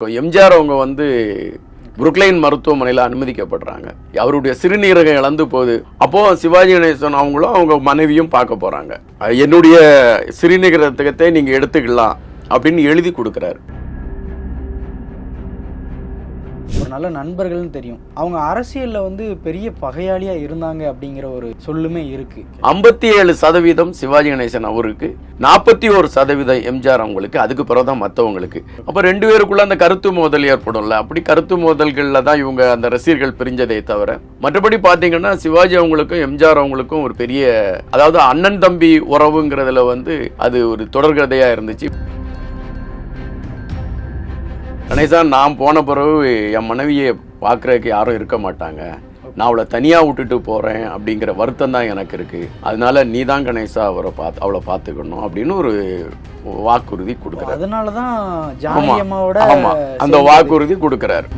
இப்போ எம்ஜிஆர் அவங்க வந்து புருக்லைன் மருத்துவமனையில் அனுமதிக்கப்படுறாங்க. அவருடைய சிறுநீரகம் இழந்து போகுது. அப்போ சிவாஜி கணேசன் அவங்களும் அவங்க மனைவியும் பார்க்க போறாங்க. என்னுடைய சிறுநீரகத்தை நீங்கள் எடுத்துக்கலாம் அப்படின்னு எழுதி கொடுக்குறாரு. ஒரு நல்ல நண்பர்கள்னு தெரியும். அவங்க அரசியல்ல வந்து பெரிய பகையாளியா இருந்தாங்க அப்படிங்கிற ஒரு சொல்லுமே இருக்கு. ஐம்பத்தி ஏழு சதவீதம் சிவாஜி கணேசன் அவருக்கு நாற்பத்தி ஒரு சதவீதம் எம்ஜிஆர் அவங்களுக்கு அதுக்கு பிறகுதான் மற்றவங்களுக்கு அப்போ ரெண்டு பேருக்குள்ள அந்த கருத்து மோதல் ஏற்படும்ல? அப்படி கருத்து மோதல்களில் தான் இவங்க அந்த ரசிகர்கள் பிரிஞ்சதே தவிர மற்றபடி பார்த்தீங்கன்னா சிவாஜி அவங்களுக்கும் எம்ஜிஆர் அவங்களுக்கும் ஒரு பெரிய அதாவது அண்ணன் தம்பி உறவுங்கிறதுல வந்து அது ஒரு தொடர்கதையாக இருந்துச்சு. கணேசா நான் போன பிறகு என் மனைவியை பார்க்குறதுக்கு யாரும் இருக்க மாட்டாங்க. நான் அவளை தனியாக விட்டுட்டு போகிறேன் அப்படிங்கிற வருத்தம் தான் எனக்கு இருக்குது அதனால நீ தான் கணேசா அவரை பார்த்து அவளை பார்த்துக்கணும் அப்படின்னு ஒரு வாக்குறுதி கொடுக்குறாரு. அம்மாவோட ஆமா. அந்த வாக்குறுதி கொடுக்குறாரு.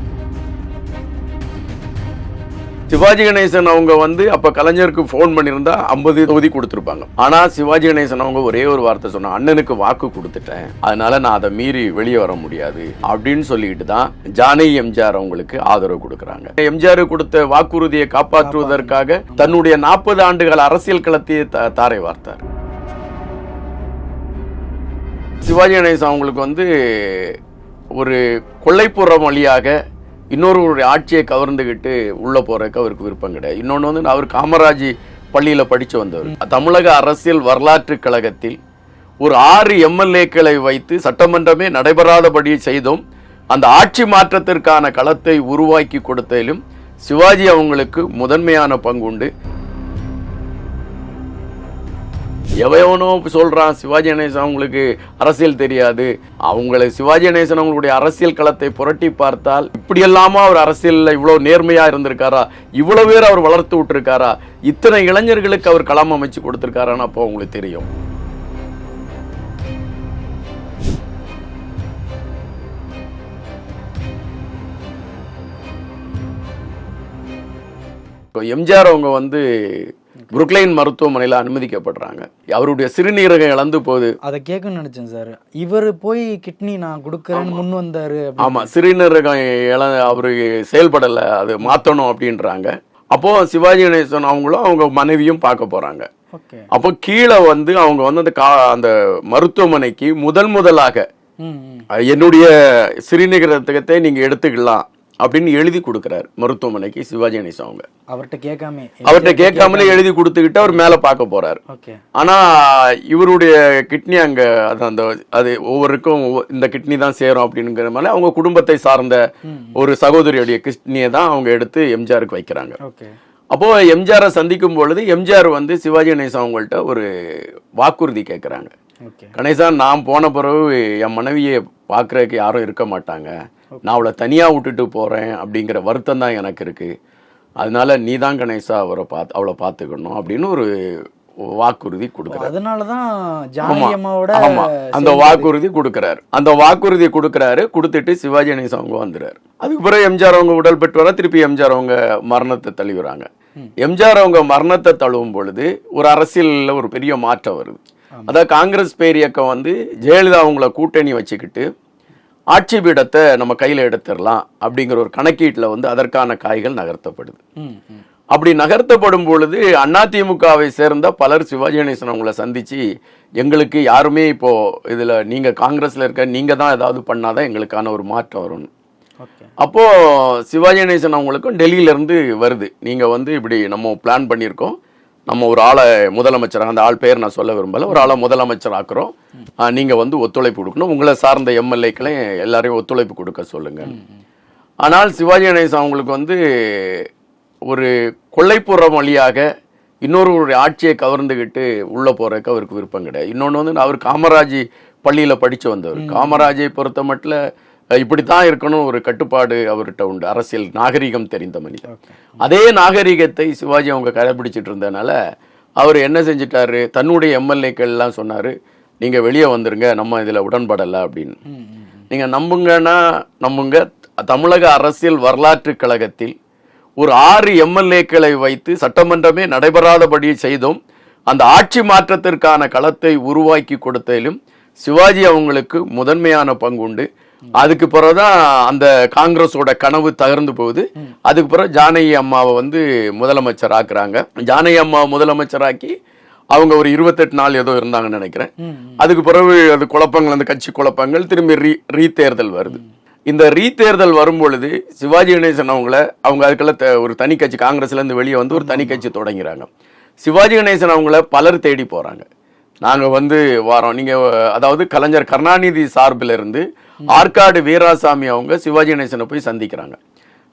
சிவாஜி கணேசன் அவங்க வந்து அப்ப கலைஞருக்கு ஃபோன் பண்ணியிருந்தா ஐம்பது தொகுதி கொடுத்துருப்பாங்க. ஆனா சிவாஜி கணேசன் அவங்க ஒரே ஒரு வார்த்தை சொன்னாங்க அண்ணனுக்கு வாக்கு கொடுத்துட்டேன். அதனால நான் அதை மீறி வெளியே வர முடியாது. அப்படின்னு சொல்லிட்டு தான் ஜானகி எம்ஜிஆர் அவங்களுக்கு ஆதரவு கொடுக்குறாங்க. எம்ஜிஆர் கொடுத்த வாக்குறுதியை காப்பாற்றுவதற்காக தன்னுடைய நாற்பது ஆண்டுகள் அரசியல் களத்தையே த- தாரை வார்த்தார். சிவாஜி கணேசன் அவங்களுக்கு வந்து ஒரு கொள்ளைப்புறம் வழியாக இன்னொருவருடைய ஆட்சியை கவர்ந்துக்கிட்டு உள்ளே போகிறதுக்கு அவருக்கு விருப்பம் கிடையாது. இன்னொன்று வந்து அவர் காமராஜ் பள்ளியில் படித்து வந்தவர். தமிழக அரசியல் வரலாற்று கழகத்தில் ஒரு ஆறு எம்எல்ஏக்களை வைத்து சட்டமன்றமே நடைபெறாதபடி செய்தும் அந்த ஆட்சி மாற்றத்திற்கான களத்தை உருவாக்கி கொடுத்ததிலும் சிவாஜி அவங்களுக்கு முதன்மையான பங்குண்டு. எவையவனோ சொல்கிறான் சிவாஜி கணேசன் அவங்களுக்கு அரசியல் தெரியாது. அவங்களை சிவாஜி கணேசன் அவங்களுடைய அரசியல் களத்தை புரட்டி பார்த்தால் இப்படி எல்லாமா அவர் அரசியலில் இவ்வளோ நேர்மையாக இருந்திருக்காரா? இவ்வளோ பேர் அவர் வளர்த்து விட்டுருக்காரா? இத்தனை இளைஞர்களுக்கு அவர் களம் அமைச்சு கொடுத்துருக்காரான்னு அப்போ உங்களுக்கு தெரியும். இப்போ எம்ஜிஆர் அவங்க வந்து புருக்லைன் மருத்துவமனையில் அனுமதிக்கப்படுறாங்க. அவருடைய சிறுநீரகம் இழந்து போகுது. அதை கேட்கணும்னு நினைச்சேன் சார். இவர் போய் கிட்னி நான் கொடுக்கறேன்னு முன் வந்தாரு அப்படின்னு. ஆமா சிறுநீரகம் இழ அவரு செயல்படலை அது மாற்றணும் அப்படின்றாங்க. அப்போ சிவாஜி கணேசன் அவங்களும் அவங்க மனைவியும் பார்க்க போறாங்க. அப்போ கீழே வந்து அவங்க வந்து அந்த கா அந்த மருத்துவமனைக்கு முதல் முதலாக என்னுடைய சிறுநீரகத்தை நீங்க எடுத்துக்கலாம். அப்படின்னு எழுதி கொடுக்குறாரு மருத்துவமனைக்கு சிவாஜி கணேசன் அவங்க. அவர்கிட்ட கேட்காம அவர்கிட்ட கேட்காமலே எழுதி கொடுத்துக்கிட்டு அவர் மேலே பார்க்க போறாரு. ஆனா இவருடைய கிட்னி அங்க அது அந்த அது ஒவ்வொருக்கும் ஒவ்வொ- இந்த கிட்னி தான் சேரும் அப்படிங்கிற மாதிரி அவங்க குடும்பத்தை சார்ந்த ஒரு சகோதரியுடைய கிட்னியை தான் அவங்க எடுத்து எம்ஜிஆருக்கு வைக்கிறாங்க. ஓகே. அப்போ எம்ஜிஆரை சந்திக்கும் பொழுது எம்ஜிஆர் வந்து சிவாஜி கணேசன் அவங்கள்ட்ட ஒரு வாக்குறுதி கேட்குறாங்க. கணேசா நான் போன பிறகு என் மனைவியை பார்க்கறதுக்கு யாரும் இருக்க மாட்டாங்க. நான் அவளை தனியாக விட்டுட்டு போகிறேன் அப்படிங்கிற வருத்தம் தான் எனக்கு இருக்குது அதனால நீ தான் கணேசா அவரை பார்த்து அவளை பார்த்துக்கணும் அப்படின்னு ஒரு வாக்குறுதி கொடுக்குறாரு. அம்மாவோட ஆமா. அந்த வாக்குறுதி கொடுக்குறாரு. அந்த வாக்குறுதி கொடுக்குறாரு கொடுத்துட்டு சிவாஜி கணேசன் அவங்க வந்துறாரு அதுக்கு பிறகு எம்ஜிஆர் அவங்க உடல் பெற்று வர திருப்பி எம்ஜிஆர் அவங்க மரணத்தை தழுவுறாங்க எம்ஜிஆர் அவங்க மரணத்தை தழுவும் பொழுது ஒரு அரசியல்ல ஒரு பெரிய மாற்றம் வருது. அதாவது காங்கிரஸ் பேர் இயக்கம் வந்து ஜெயலலிதா அவங்கள கூட்டணி வச்சுக்கிட்டு ஆட்சி பீடத்தை நம்ம கையில எடுத்துடலாம் அப்படிங்கிற ஒரு கணக்கீட்டில் வந்து அதற்கான காய்கள் நகர்த்தப்படுது. அப்படி நகர்த்தப்படும் பொழுது அதிமுகவை சேர்ந்த பலர் சிவாஜி கணேசன் அவங்கள சந்திச்சு எங்களுக்கு யாருமே இப்போ இதுல நீங்க காங்கிரஸ்ல இருக்க நீங்க தான் ஏதாவது பண்ணாதான் எங்களுக்கான ஒரு மாற்றம் வரும் ஓகே. அப்போ சிவாஜி கணேசன் அவங்களுக்கும் டெல்லியில இருந்து வருது. நீங்க வந்து இப்படி நம்ம பிளான் பண்ணியிருக்கோம். நம்ம ஒரு ஆளை முதலமைச்சர் அந்த ஆள் பேர் நான் சொல்ல விரும்பல. ஒரு ஆளை முதலமைச்சர் ஆக்குறோம் ஆஹ் நீங்க வந்து ஒத்துழைப்பு கொடுக்கணும். உங்களை சார்ந்த எம்எல்ஏக்களை எல்லாரையும் ஒத்துழைப்பு கொடுக்க சொல்லுங்க. ஆனால் சிவாஜி கணேசன் அவங்களுக்கு வந்து ஒரு கொள்ளைப்புறம் வழியாக இன்னொரு ஒரு ஆட்சியை கவர்ந்துக்கிட்டு உள்ளே போகிறதுக்கு அவருக்கு விருப்பம் கிடையாது. இன்னொன்று வந்து அவர் காமராஜ் பள்ளியில் படித்து வந்தவர். காமராஜை பொறுத்த மட்டும் இப்படித்தான் இருக்கணும் ஒரு கட்டுப்பாடு அவர்கிட்ட உண்டு. அரசியல் நாகரிகம் தெரிந்த மனிதர். ஓகே. அதே நாகரிகத்தை சிவாஜி அவங்க கடைபிடிச்சிட்டு இருந்தனால அவர் என்ன செஞ்சிட்டாரு? தன்னுடைய எம்எல்ஏக்கள் எல்லாம் சொன்னாரு நீங்க வெளியே வந்துருங்க நம்ம இதுல உடன்படலை அப்படின்னு. நீங்க நம்புங்கன்னா நம்புங்க. தமிழக அரசியல் வரலாற்று கழகத்தில் ஒரு ஆறு எம்எல்ஏக்களை வைத்து சட்டமன்றமே நடைபெறாதபடி செய்தும் அந்த ஆட்சி மாற்றத்திற்கான களத்தை உருவாக்கி கொடுத்ததிலும் சிவாஜி அவங்களுக்கு முதன்மையான பங்குண்டு அதுக்கு பிறகுதான் அந்த காங்கிரஸோட கனவு தகர்ந்து போகுது. அதுக்கு பிறகு ஜானகி அம்மாவை வந்து முதலமைச்சர் ஆக்குறாங்க. ஜானகி அம்மாவை முதலமைச்சராக்கி அவங்க ஒரு இருபத்தெட்டு நாள் ஏதோ இருந்தாங்கன்னு நினைக்கிறேன். அதுக்கு பிறகு அது குழப்பங்கள் அந்த கட்சி குழப்பங்கள் திரும்பி ரீ ரீதேர்தல் வருது. இந்த ரீதேர்தல் வரும் பொழுது சிவாஜி கணேசன் அவங்கள அவங்க அதுக்குள்ள த- ஒரு தனி கட்சி காங்கிரஸ்ல இருந்து வெளியே வந்து ஒரு தனி கட்சி தொடங்கிறாங்க. சிவாஜி கணேசன் அவங்கள பலர் தேடி போறாங்க. நாங்க வந்து வாரோம். நீங்க அதாவது கலைஞர் கருணாநிதி சார்பில் இருந்து ஆற்காடு வீராசாமி அவங்க சிவாஜி கணேசனை போய் சந்திக்கிறாங்க.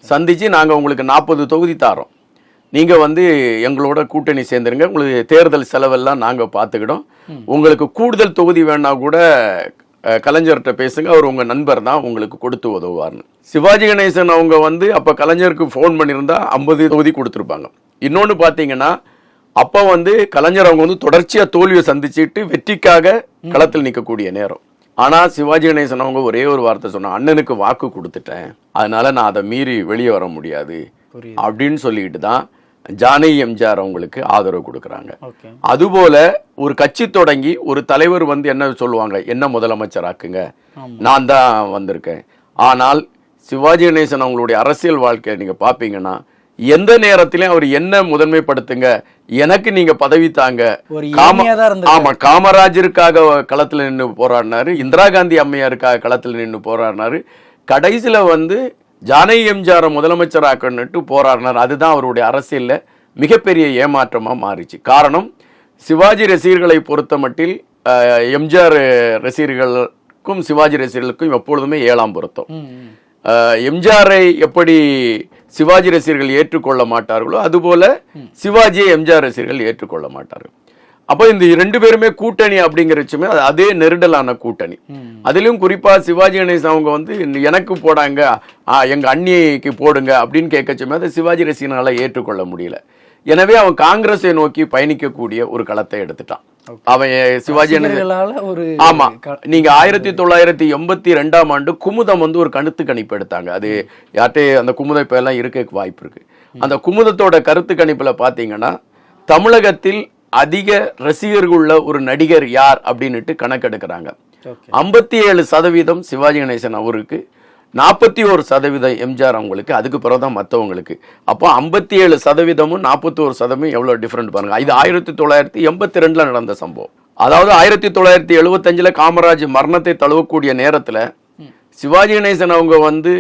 சந்திச்சு நாங்க உங்களுக்கு நாற்பது தொகுதி தாரோம். நீங்க வந்து எங்களோட கூட்டணி சேர்ந்துருங்க. உங்களுக்கு தேர்தல் செலவெல்லாம் நாங்க பார்த்துக்கிட்டோம் உங்களுக்கு கூடுதல் தொகுதி வேணா கூட கலைஞர்கிட்ட பேசுங்க. அவர் உங்க நண்பர் தான். உங்களுக்கு கொடுத்து உதவுவார்னு. சிவாஜி கணேசன் அவங்க வந்து அப்ப கலைஞருக்கு ஃபோன் பண்ணியிருந்தா ஐம்பது தொகுதி கொடுத்துருப்பாங்க. இன்னொன்னு பார்த்தீங்கன்னா அப்ப வந்து கலைஞர் அவங்க வந்து தொடர்ச்சியா தோல்வியை சந்திச்சுட்டு வெற்றிக்காக களத்தில் நிற்கக்கூடிய நேரம். ஆனா சிவாஜி கணேசன் அவங்க ஒரே ஒரு வார்த்தை சொன்னாங்க அண்ணனுக்கு வாக்கு கொடுத்துட்டேன். அதனால நான் அதை மீறி வெளியே வர முடியாது. அப்படின்னு சொல்லிட்டு தான் ஜானகி எம்ஜிஆர் அவங்களுக்கு ஆதரவு கொடுக்குறாங்க. அதுபோல ஒரு கட்சி தொடங்கி ஒரு தலைவர் வந்து என்ன சொல்லுவாங்க என்ன முதலமைச்சர் ஆக்குங்க ஆமா. நான் தான் வந்திருக்கேன். ஆனால் சிவாஜி கணேசன் அவங்களுடைய அரசியல் வாழ்க்கையை நீங்க பாப்பீங்கன்னா எந்த நேரத்திலையும் அவர் என்ன முதன்மைப்படுத்துங்க? எனக்கு நீங்க பதவி தாங்க. ஆமா காமராஜருக்காக களத்துல நின்னு போராடினாரு. இந்திரா காந்தி அம்மையாருக்காக களத்துல நின்னு போராடினாரு. கடைசியில வந்து ஜானகி எம்ஜிஆரை முதலமைச்சராக்கன்னுட்டு போராடினார். அதுதான் அவருடைய அரசியல்ல மிகப்பெரிய ஏமாற்றமா மாறிச்சு. காரணம் சிவாஜி ரசிகர்களை பொறுத்த மட்டில் எம்ஜிஆர் ரசிகர்களுக்கும் சிவாஜி ரசிகர்களுக்கும் எப்பொழுதுமே ஏழாம் பொருத்தம். எம்ஜிஆரை எப்படி சிவாஜி ரசிகர்கள் ஏற்றுக்கொள்ள மாட்டார்களோ அதுபோல சிவாஜியை எம்ஜிஆர் ரசிகர்கள் ஏற்றுக்கொள்ள மாட்டார்கள். அப்போ இந்த ரெண்டு பேருமே கூட்டணி அப்படிங்கிறச்சுமே அது அதே நெருடலான கூட்டணி. ம். அதிலும் குறிப்பா சிவாஜி கணேசன் அவங்க வந்து எனக்கு போடாங்க ஆ, எங்க அண்ணிக்கு போடுங்க அப்படின்னு கேட்கச்சுமே அதை சிவாஜி ரசிகனால ஏற்றுக்கொள்ள முடியல. எனவே அவன் காங்கிரஸை நோக்கி பயணிக்கக்கூடிய ஒரு களத்தை எடுத்துட்டான். அவன் சிவாஜி ஆமா. நீங்க ஆயிரத்தி தொள்ளாயிரத்தி எண்பத்தி ரெண்டாம் ஆண்டு குமுதம் வந்து ஒரு கருத்து கணிப்பு எடுத்தாங்க. அது யார்கிட்ட அந்த குமுதம் இப்ப எல்லாம் இருக்க வாய்ப்பு இருக்கு. அந்த குமுதத்தோட கருத்து கணிப்புல பாத்தீங்கன்னா தமிழகத்தில் அதிக ரசிகர்கள் உள்ள ஒரு நடிகர் யார் அப்படின்னுட்டு கணக்கெடுக்கிறாங்க. ஐம்பத்தி ஏழு சதவீதம் சிவாஜி கணேசன் அவருக்கு. நாற்பத்தி ஒரு சதவீதம் எம்ஜிஆர் அவங்களுக்கு அதுக்கு பிறகுதான் மற்றவங்களுக்கு அப்போ ஐம்பத்தி ஏழு சதவீதமும் நாற்பத்தி ஒரு சதவீதம் எவ்வளோ டிஃப்ரெண்ட் பாருங்க. இது ஆயிரத்தி தொள்ளாயிரத்தி எண்பத்தி ரெண்டுல நடந்த சம்பவம். அதாவது ஆயிரத்தி தொள்ளாயிரத்தி எழுபத்தஞ்சில் காமராஜ் மரணத்தை தழுவக்கூடிய நேரத்தில் சிவாஜி கணேசன் அவங்க வந்து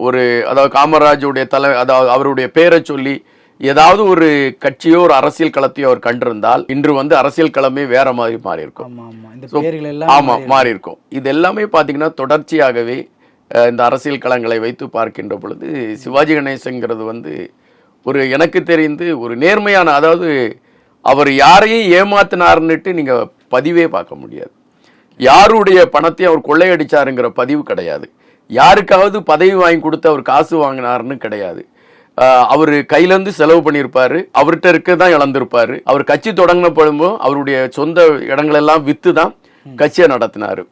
ஒரு அதாவது காமராஜுடைய தலை அதாவது அவருடைய பேரை சொல்லி ஏதாவது ஒரு கட்சியோ ஒரு அரசியல் களத்தையோ அவர் கண்டிருந்தால் இன்று வந்து அரசியல் களமே வேற மாதிரி மாறி இருக்கும் ஆமா ஆமா. இந்த So, பேர்கள் எல்லாம் ஆமா மாறி இருக்கும் இது எல்லாமே பாத்தீங்கன்னா தொடர்ச்சியாகவே இந்த அரசியல் களங்களை வைத்து பார்க்கின்ற பொழுது சிவாஜி கணேசங்கிறது வந்து ஒரு எனக்கு தெரிந்து ஒரு நேர்மையான அதாவது அவர் யாரையும் ஏமாத்தினாருன்னுட்டு நீங்க பதிவே பார்க்க முடியாது. யாருடைய பணத்தை அவர் கொள்ளையடிச்சாருங்கிற பதிவு கிடையாது. யாருக்காவது பதவி வாங்கி கொடுத்து அவர் காசு வாங்கினாருன்னு கிடையாது. அவரு கையில இருந்து செலவு பண்ணியிருப்பாரு அவர்கிட்ட இருக்க தான் இழந்திருப்பாரு. அவர் கட்சி தொடங்கின பொழுதும் அவருடைய சொந்த இடங்களெல்லாம் வித்து தான் கட்சியை நடத்தினாரு.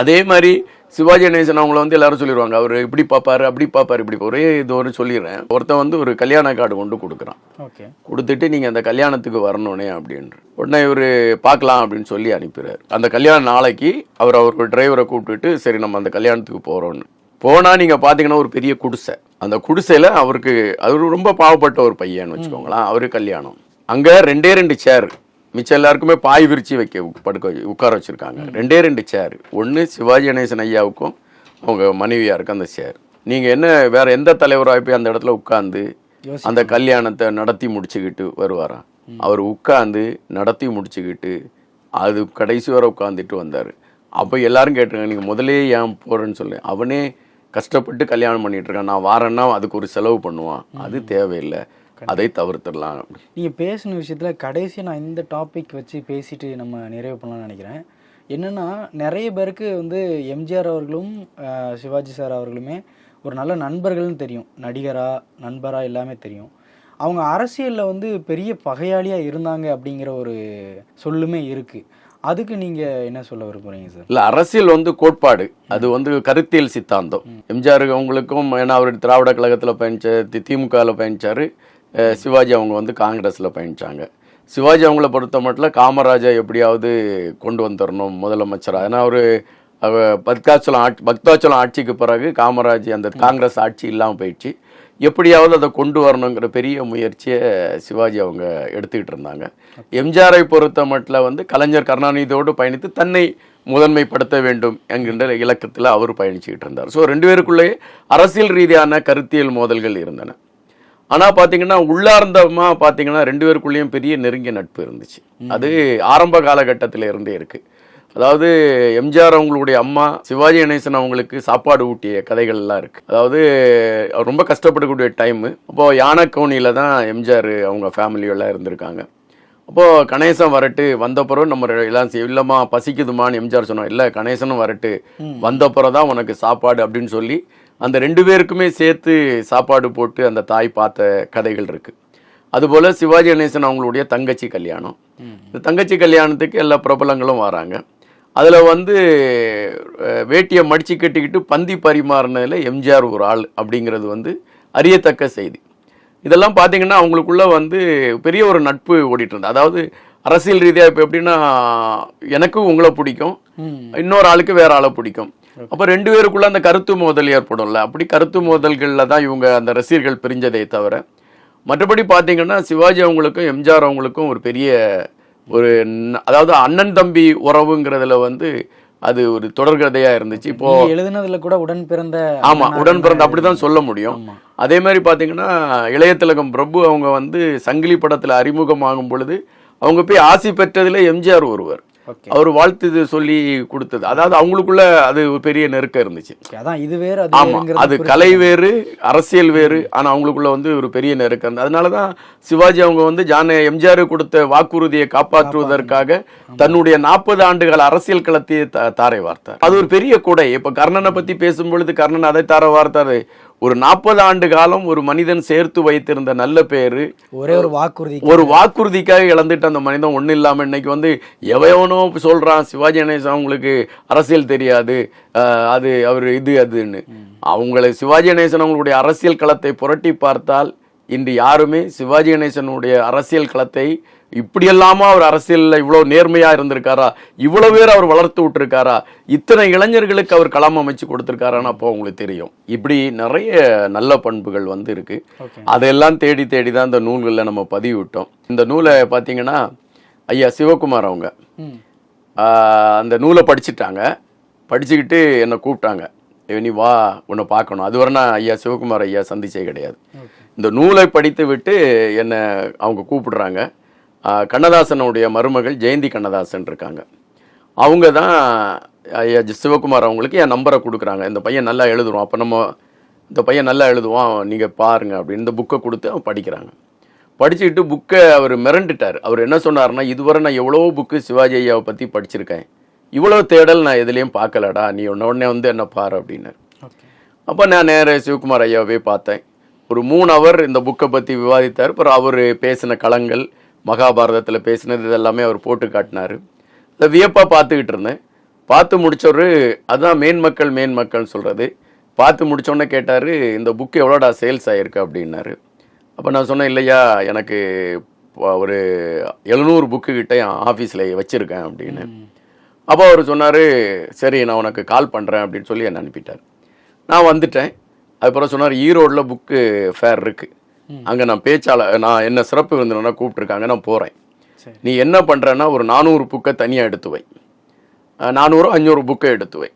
அதே மாதிரி சிவாஜி கணேசன் அவங்கள வந்து எல்லாரும் சொல்லிடுவாங்க. அவர் இப்படி பார்ப்பாரு அப்படி பார்ப்பாரு இப்படி ஒரே இது ஒரு சொல்லிடுறேன். ஒருத்தன் வந்து ஒரு கல்யாண கார்டு கொண்டு கொடுக்குறான். ஓகே. கொடுத்துட்டு நீங்க அந்த கல்யாணத்துக்கு வரணுனே அப்படின்ற உடனே இவரு பார்க்கலாம் அப்படின்னு சொல்லி அனுப்பிடுறாரு. அந்த கல்யாண நாளைக்கு அவர் அவர் டிரைவரை கூப்பிட்டுட்டு சரி நம்ம அந்த கல்யாணத்துக்கு போறோம்னு. போனா நீங்க பாத்தீங்கன்னா ஒரு பெரிய குடிசை. அந்த குடிசையில அவருக்கு அவர் ரொம்ப பாவப்பட்ட ஒரு பையன் வச்சுக்கோங்களேன். அவரு கல்யாணம். அங்க ரெண்டே ரெண்டு சேர் மிச்சம் எல்லாருக்குமே பாய் விரிச்சு வைக்க படுக்க உட்கார வச்சிருக்காங்க. ரெண்டே ரெண்டு சேர் ஒன்னு சிவாஜி கணேசன் ஐயாவுக்கும் அவங்க மனைவியாருக்கு அந்த சேர் நீங்க என்ன வேற எந்த தலைவராக போய் அந்த இடத்துல உட்கார்ந்து யோசி அந்த கல்யாணத்தை நடத்தி முடிச்சுக்கிட்டு வருவாராம் அவர் உட்கார்ந்து நடத்தி முடிச்சுக்கிட்டு அது கடைசி வரை உட்காந்துட்டு வந்தார். அப்போ எல்லாரும் கேட்டிருக்காங்க நீங்கள் முதலே ஏன் போகிறேன்னு சொல்லு. அவனே கஷ்டப்பட்டு கல்யாணம் பண்ணிட்டு இருக்கான். நான் வாரேன்னா அதுக்கு ஒரு செலவு பண்ணுவான். அது தேவையில்லை. அதை தவிர்த்துடலாம். அப்படி நீங்க பேசின விஷயத்துல கடைசி நான் இந்த டாபிக் வச்சு பேசிட்டு நம்ம நிறைவு பண்ணலாம்னு நினைக்கிறேன். என்னன்னா நிறைய பேருக்கு வந்து எம்ஜிஆர் அவர்களும் சிவாஜி சார் அவர்களுமே ஒரு நல்ல நண்பர்கள்னு தெரியும். நடிகரா நண்பரா எல்லாமே தெரியும். அவங்க அரசியல்ல வந்து பெரிய பகையாளியா இருந்தாங்க அப்படிங்கிற ஒரு சொல்லுமே இருக்கு. அதுக்கு நீங்க என்ன சொல்ல விரும்புறீங்க சார்? இல்ல அரசியல் வந்து கோட்பாடு. அது வந்து கருத்தியல் சித்தாந்தம். எம்ஜிஆர் அவங்களுக்கும் ஏன்னா அவர் திராவிட கழகத்துல பயணிச்ச தி- திமுகல பயணிச்சாரு. சிவாஜி அவங்க வந்து காங்கிரஸில் பயணித்தாங்க சிவாஜி அவங்கள பொறுத்த மட்டும் காமராஜை எப்படியாவது கொண்டு வந்துடணும் முதலமைச்சராக ஏன்னா அவர் பத்காச்சலம் பக்தாச்சலம் ஆட்சி பக்தாச்சலம் ஆட்சிக்கு பிறகு காமராஜ் அந்த காங்கிரஸ் ஆட்சி இல்லாமல் போயிடுச்சு. எப்படியாவது அதை கொண்டு வரணுங்கிற பெரிய முயற்சியை சிவாஜி அவங்க எடுத்துக்கிட்டு இருந்தாங்க. எம்ஜிஆரை பொறுத்த மட்டும் வந்து கலைஞர் கருணாநிதியோடு பயணித்து தன்னை முதன்மைப்படுத்த வேண்டும் என்கின்ற இலக்கத்தில் அவர் பயணிச்சுக்கிட்டு இருந்தார். ஸோ ரெண்டு பேருக்குள்ளேயே அரசியல் ரீதியான கருத்தியல் மோதல்கள் இருந்தன. ஆனா பாத்தீங்கன்னா உள்ளார்ந்தமா பாத்தீங்கன்னா ரெண்டு பேருக்குள்ளேயும் பெரிய நெருங்கிய நட்பு இருந்துச்சு. அது ஆரம்ப காலகட்டத்தில இருந்தே இருக்கு. அதாவது எம்ஜிஆர் அவங்களுடைய அம்மா சிவாஜி கணேசன் அவங்களுக்கு சாப்பாடு ஊட்டிய கதைகள் எல்லாம் இருக்கு. அதாவது ரொம்ப கஷ்டப்படக்கூடிய டைம் அப்போ யானைக்கவுனியில தான் எம்ஜிஆர் அவங்க ஃபேமிலி எல்லாம் இருந்திருக்காங்க. அப்போ கணேசன் வரட்டு வந்தப்புறம் நம்ம எல்லாம் இல்லம்மா பசிக்குதுமான்னு எம்ஜிஆர் சொன்னோம் இல்ல கணேசனும் வரட்டு. வந்தப்புறம் தான் உனக்கு சாப்பாடு அப்படின்னு சொல்லி அந்த ரெண்டு பேருக்குமே சேர்த்து சாப்பாடு போட்டு அந்த தாய் பார்த்த கதைகள் இருக்கு. அதுபோல சிவாஜி கணேசன் அவங்களுடைய தங்கச்சி கல்யாணம். இந்த தங்கச்சி கல்யாணத்துக்கு எல்லா பிரபலங்களும் வராங்க. அதுல வந்து வேட்டியை மடிச்சு கட்டிக்கிட்டு பந்தி பரிமாறினதுல எம்ஜிஆர் ஒரு ஆள் அப்படிங்கிறது வந்து அறியத்தக்க செய்தி. இதெல்லாம் பார்த்தீங்கன்னா அவங்களுக்குள்ள வந்து பெரிய ஒரு நட்பு ஓடிட்டு இருந்தது. அதாவது அரசியல் ரீதியாக இப்போ எப்படின்னா எனக்கு உங்களை பிடிக்கும் இன்னொரு ஆளுக்கு வேற ஆளை பிடிக்கும். அப்போ ரெண்டு பேருக்குள்ள அந்த கருத்து மோதல் ஏற்படும்ல அப்படி கருத்து மோதல்களில் தான் இவங்க அந்த ரசிகர்கள் பிரிஞ்சதை தவிர மற்றபடி பார்த்தீங்கன்னா சிவாஜி அவங்களுக்கும் எம்ஜிஆர் அவங்களுக்கும் ஒரு பெரிய ஒரு அதாவது அண்ணன் தம்பி உறவுங்கிறதுல வந்து அது ஒரு தொடர்கதையா இருந்துச்சு இப்போ எழுதுனதுல கூட உடன் பிறந்த ஆமா அண்ணனா உடன் பிறந்த. அப்படிதான் சொல்ல முடியும். அதே மாதிரி பாத்தீங்கன்னா இளைய திலகம் பிரபு அவங்க வந்து சங்கிலி படத்துல அறிமுகமாகும் பொழுது அவங்க போய் ஆசி பெற்றதுல எம்ஜிஆர் ஒருவர் அவர் வாழ்த்து சொல்லி கொடுத்தது. அதாவது அவங்களுக்குள்ள அது ஒரு பெரிய நெருக்கம் இருந்துச்சு. அதான் இது வேற ஆமா அது. கலை வேறு அரசியல் வேறு ஆனா அவங்களுக்குள்ள வந்து ஒரு பெரிய நெருக்கம் இருந்தது. அதனாலதான் சிவாஜி அவங்க வந்து ஜான எம்ஜிஆர் கொடுத்த வாக்குறுதியை காப்பாற்றுவதற்காக தன்னுடைய நாற்பது ஆண்டுகள் அரசியல் களத்தை தாரை வார்த்தார். அது ஒரு பெரிய கொடை. இப்ப கர்ணனை பத்தி பேசும் பொழுது கர்ணன் அதை தார வார்த்தாரு. ஒரு நாற்பது ஆண்டு காலம் ஒரு மனிதன் சேர்த்து வைத்திருந்த நல்ல பேரு ஒரே ஒரு வாக்குறுதி ஒரு வாக்குறுதிக்காக இழந்துட்டு அந்த மனிதன் ஒன்றும் இல்லாம இன்னைக்கு வந்து எவையவனோ சொல்றான் சிவாஜி கணேசன் அவங்களுக்கு அரசியல் தெரியாது அது அவர் இது அதுன்னு. அவங்களை சிவாஜி கணேசன் அவங்களுடைய அரசியல் களத்தை புரட்டி பார்த்தால் இன்று யாருமே சிவாஜி கணேசனுடைய அரசியல் களத்தை இப்படியெல்லாமா அவர் அரசியல்ல இவ்வளவு நேர்மையா இருந்திருக்காரா? இவ்வளவு பேர் அவர் வளர்த்து விட்டுருக்காரா? இத்தனை இளைஞர்களுக்கு அவர் களம் அமைச்சு கொடுத்திருக்காரான்னு அப்போ உங்களுக்கு தெரியும். இப்படி நிறைய நல்ல பண்புகள் வந்து இருக்கு. அதெல்லாம் தேடி தேடி தான் இந்த நூல்களில் நம்ம பதிவு விட்டோம் இந்த நூலை பார்த்தீங்கன்னா ஐயா சிவகுமார் அவங்க. அந்த நூலை படிச்சிட்டாங்க. படிச்சுக்கிட்டு என்னை கூப்பிட்டாங்க. "ஏய், நீ வா உன்னை பார்க்கணும். அதுவரை நான் ஐயா சிவகுமார் ஐயா சந்திச்சே கிடையாது. இந்த நூலை படித்து விட்டு என்னை அவங்க கூப்பிடுறாங்க. கண்ணதாசனுடைய மருமகள் ஜெயந்தி கண்ணதாசன் இருக்காங்க. அவங்க தான் ஐயா ஜி- சிவகுமார் அவங்களுக்கு என் நம்பரை கொடுக்குறாங்க. இந்த பையன் நல்லா எழுதுவான். அப்போ நம்ம இந்த பையன் நல்லா எழுதுவான் நீங்கள் பாருங்க அப்படின்னு இந்த புக்கை கொடுத்து அவன் படிக்கிறாங்க. படிச்சுக்கிட்டு புக்கை அவர் மிரண்டுட்டார். அவர் என்ன சொன்னார்னா இதுவரை நான் எவ்வளவோ புக்கு சிவாஜி ஐயாவை பற்றி படிச்சிருக்கேன். இவ்வளோ தேடல் நான் எதுலேயும் பார்க்கலடா. நீ உன்ன உடனே வந்து என்ன பாரு அப்படின்னாரு. அப்போ நான் நேர சிவகுமார் ஐயாவே பார்த்தேன். ஒரு மூணு அவர் இந்த புக்கை பற்றி விவாதித்தார். அப்புறம் அவர் பேசின களங்கள் மகாபாரதத்தில் பேசினது இதெல்லாமே அவர் போட்டு காட்டினார். இதை வியப்பாக பார்த்துக்கிட்டு இருந்தேன். பார்த்து முடிச்சவரு அதுதான் மேன் மக்கள் மேன் மக்கள்னு சொல்கிறது பார்த்து முடித்தோடனே கேட்டார் இந்த புக்கு எவ்வளோடா சேல்ஸ் ஆகிருக்கு அப்படின்னாரு. அப்போ நான் சொன்னேன் இல்லையா எனக்கு ஒரு எழுநூறு புக்கு கிட்ட என் ஆஃபீஸில் வச்சுருக்கேன் அப்படின்னு. அப்போ அவர் சொன்னார் சரி நான் உனக்கு கால் பண்ணுறேன் அப்படின்னு சொல்லி என்னை அனுப்பிட்டார். நான் வந்துட்டேன். அதுக்கப்புறம் சொன்னார் ஈரோடில் புக்கு ஃபேர் இருக்குது அங்கே நான் பேச்சாளர் நான் என்ன சிறப்பு விருந்தினா கூப்பிட்ருக்காங்க நான் போகிறேன் நீ என்ன பண்ணுறேன்னா ஒரு நானூறு புக்கை தனியாக எடுத்து வை. நானூறு அஞ்சூறு புக்கை எடுத்து வை.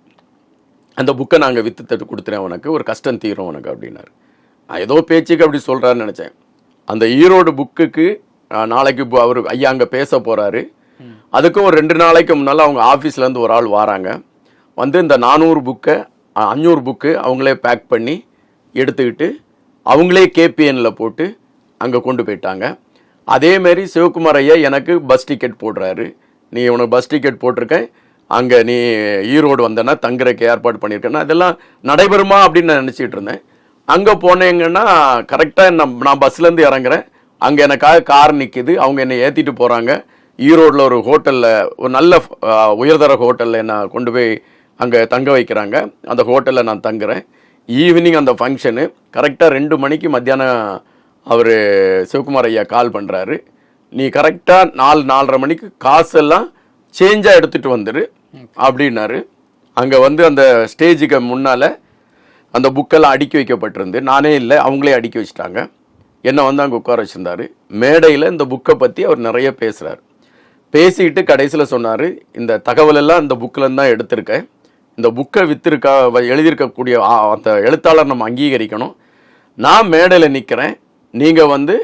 அந்த புக்கை நாங்கள் வித்து தட்டு கொடுத்துறேன் உனக்கு ஒரு கஷ்டம் தீரும் உனக்கு அப்படின்னாரு. நான் ஏதோ பேச்சுக்கு அப்படி சொல்கிறாருன்னு நினச்சேன். அந்த ஈரோடு புக்குக்கு நாளைக்கு அவர் ஐயா அங்கே பேச போகிறாரு அதுக்கும் ஒரு ரெண்டு நாளைக்கு முன்னால் அவங்க ஆஃபீஸ்லேருந்து ஒரு ஆள் வராங்க. வந்து இந்த நானூறு புக்கை அஞ்சூறு புக்கு அவங்களே பேக் பண்ணி எடுத்துக்கிட்டு அவங்களே கேபிஎனில் போட்டு அங்கே கொண்டு போயிட்டாங்க. அதேமாரி சிவகுமார் ஐயா எனக்கு பஸ் டிக்கெட் போடுறாரு. நீ உனக்கு பஸ் டிக்கெட் போட்டிருக்கேன். அங்கே நீ ஈரோடு வந்தேன்னா தங்குறக்கு ஏற்பாடு பண்ணியிருக்கேன்னா அதெல்லாம் நடைபெறுமா அப்படின்னு நான் நினச்சிட்டு இருந்தேன். அங்கே போனேங்கன்னா கரெக்டாக நான் நான் பஸ்லேருந்து இறங்குறேன். அங்கே எனக்காக கார் நிற்கிது அவங்க என்னை ஏற்றிட்டு போகிறாங்க ஈரோட்டில் ஒரு ஹோட்டலில் ஒரு நல்ல உயர்தர ஹோட்டலில் என்னை கொண்டு போய் அங்கே தங்க வைக்கிறாங்க. அந்த ஹோட்டலில் நான் தங்குறேன். ஈவினிங் அந்த ஃபங்க்ஷனு. கரெக்டாக ரெண்டு மணிக்கு மத்தியானம் அவர் சிவகுமார் ஐயா கால் பண்ணுறாரு நீ கரெக்டாக நாலு நாலரை மணிக்கு காசெல்லாம் சேஞ்சாக எடுத்துகிட்டு வந்துரு அப்படின்னாரு. அங்கே வந்து அந்த ஸ்டேஜுக்கு முன்னால் அந்த புக்கெல்லாம் அடுக்கி வைக்கப்பட்டிருந்து நானே இல்லை அவங்களே அடுக்கி வச்சுட்டாங்க. என்னை வந்து அங்கே உட்கார வச்சிருந்தாரு? மேடையில் இந்த புக்கை பற்றி அவர் நிறைய பேசுகிறார் பேசிட்டு கடைசியில் சொன்னார் இந்த தகவல் எல்லாம் இந்த புக்கில் தான் எடுத்திருக்கேன். இந்த புக்கை வித்திருக்கா எழுதியிருக்கக்கூடிய அந்த எழுத்தாளர் நம்ம அங்கீகரிக்கணும். நான் மேடையில் நிற்கிறேன் நீங்கள் வந்து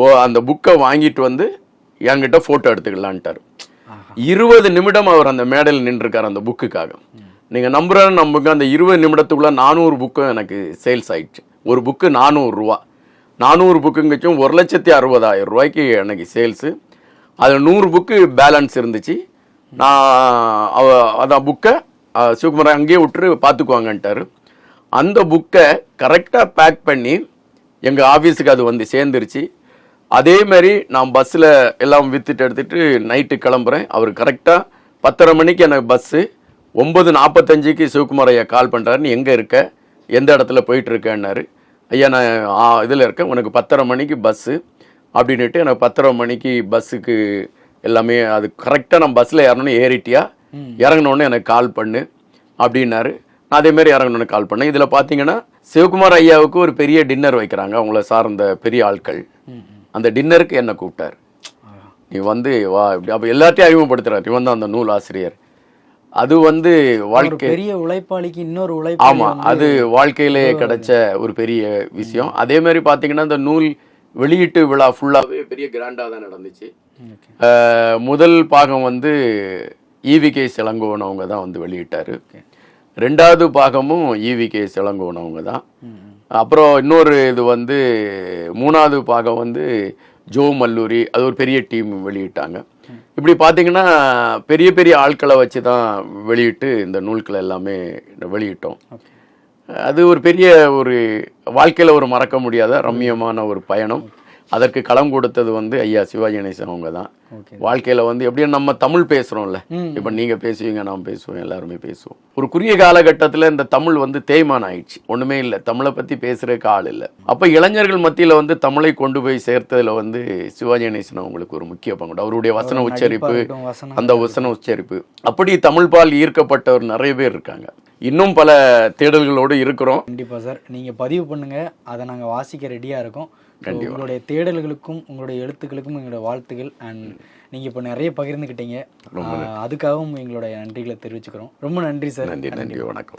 ஓ அந்த புக்கை வாங்கிட்டு வந்து என்கிட்ட ஃபோட்டோ எடுத்துக்கலான்ட்டார். இருபது நிமிடம் அவர் அந்த மேடையில் நின்றுருக்கார் அந்த புக்குக்காக. நீங்கள் நம்புறேன்னு நம்புங்க அந்த இருபது நிமிடத்துக்குள்ள நானூறு புக்கும் எனக்கு சேல்ஸ் ஆயிடுச்சு. ஒரு புக்கு நானூறுரூவா நானூறு புக்குங்கச்சும் ஒரு லட்சத்தி அறுபதாயிரம் ரூபாய்க்கு எனக்கு சேல்ஸு அதில் நூறு புக்கு பேலன்ஸ் இருந்துச்சு. நான் அவ அதான் புக்கை சிவகுமார் அங்கேயே விட்டுரு பார்த்துக்குவாங்கன்ட்டாரு. அந்த புக்கை கரெக்டாக பேக் பண்ணி எங்கள் ஆஃபீஸுக்கு அது வந்து சேர்ந்துருச்சு. அதேமாரி நான் பஸ்ஸில் எல்லாம் வித்துட்டு எடுத்துகிட்டு நைட்டு கிளம்புறேன். அவர் கரெக்டாக பத்தரை மணிக்கு எனக்கு பஸ்ஸு ஒம்பது நாற்பத்தஞ்சுக்கு சிவகுமார் ஐயா கால் பண்ணுறாரு நீ எங்கே இருக்க? எந்த இடத்துல போயிட்டுருக்கேன்னாரு? ஐயா நான் இதில் இருக்கேன். உனக்கு பத்தரை மணிக்கு பஸ்ஸு அப்படின்னுட்டு எனக்கு பத்தரை மணிக்கு பஸ்ஸுக்கு எல்லாமே அது கரெக்டாக நான் பஸ்ஸில் ஏறணும்னு ஏறிட்டியா? இறங்கினோடனே எனக்கு கால் பண்ணு அப்படின்னாரு. நான் அதே மாதிரி இறங்கணும்னு கால் பண்ணேன். இதில் பார்த்தீங்கன்னா சிவகுமார் ஐயாவுக்கு ஒரு பெரிய டின்னர் வைக்கிறாங்க. அவங்கள சார்ந்த பெரிய ஆட்கள். அந்த டின்னருக்கு என்ன கூப்பிட்டார். நீ வந்து வா இப்படி அப்போ எல்லாத்தையும் அறிமுகப்படுத்துறாரு. இவன் தான் அந்த நூல் ஆசிரியர். அது வந்து வாழ்க்கை பெரிய உழைப்பாளிக்கு இன்னொரு உழைப்பாளி ஆமா வந்து- அது வாழ்க்கையிலே கிடைச்ச ஒரு பெரிய விஷயம். அதே மாதிரி பாத்தீங்கன்னா இந்த நூல் வெளியீட்டு விழா ஃபுல்லாவே பெரிய கிராண்டா தான் நடந்துச்சு. முதல் பாகம் வந்து ஈவிகே சிலங்கோவன் அவங்க தான் வந்து வெளியிட்டாரு. ரெண்டாவது பாகமும் ஈவிகே சிலங்கோவன் அவங்க தான். அப்புறம் இன்னொரு இது வந்து மூணாவது பாகம் வந்து ஜோ மல்லூரி அது ஒரு பெரிய டீம் வெளியிட்டாங்க. இப்படி பார்த்தீங்கன்னா பெரிய பெரிய ஆட்களை வச்சு தான் வெளியிட்டு இந்த நூல்களை எல்லாமே வெளியிட்டோம். அது ஒரு பெரிய ஒரு வாழ்க்கையில் ஒரு மறக்க முடியாத ரம்மியமான ஒரு பயணம். அதற்கு களம் கொடுத்தது வந்து ஐயா சிவாஜி கணேசன் அவங்க தான். வாழ்க்கையில் வந்து எப்படியும் நம்ம தமிழ் பேசுகிறோம்ல ம். இப்போ நீங்கள் பேசுவீங்க நான் பேசுவோம் எல்லாருமே பேசுவோம். ஒரு குறுகிய காலகட்டத்தில் இந்த தமிழ் வந்து தேய்மானம் ஆயிடுச்சு. ஒன்றுமே இல்லை. தமிழை பற்றி பேசுகிறதுக்கு ஆள் இல்லை. அப்போ இளைஞர்கள் மத்தியில் வந்து தமிழை கொண்டு போய் சேர்த்ததுல வந்து சிவாஜி கணேசன் அவங்களுக்கு ஒரு முக்கிய பங்கு அவருடைய வசன உச்சரிப்பு அந்த வசன உச்சரிப்பு. அப்படி தமிழ் பால் ஈர்க்கப்பட்டவர் நிறைய பேர் இருக்காங்க. இன்னும் பல தேடல்களோடு இருக்கிறோம். கண்டிப்பா சார். நீங்க பதிவு பண்ணுங்க. அதை நாங்க வாசிக்க ரெடியா இருக்கோம். உங்களுடைய தேடல்களுக்கும் உங்களுடைய எழுத்துக்களுக்கும் எங்களுடைய வாழ்த்துக்கள் அண்ட் நீங்க இப்போ நிறைய பகிர்ந்துக்கிட்டீங்க ஆஹ் அதுக்காகவும் எங்களுடைய நன்றிகளை தெரிவிச்சுக்கிறோம். ரொம்ப நன்றி சார் நன்றி. நன்றி. வணக்கம்.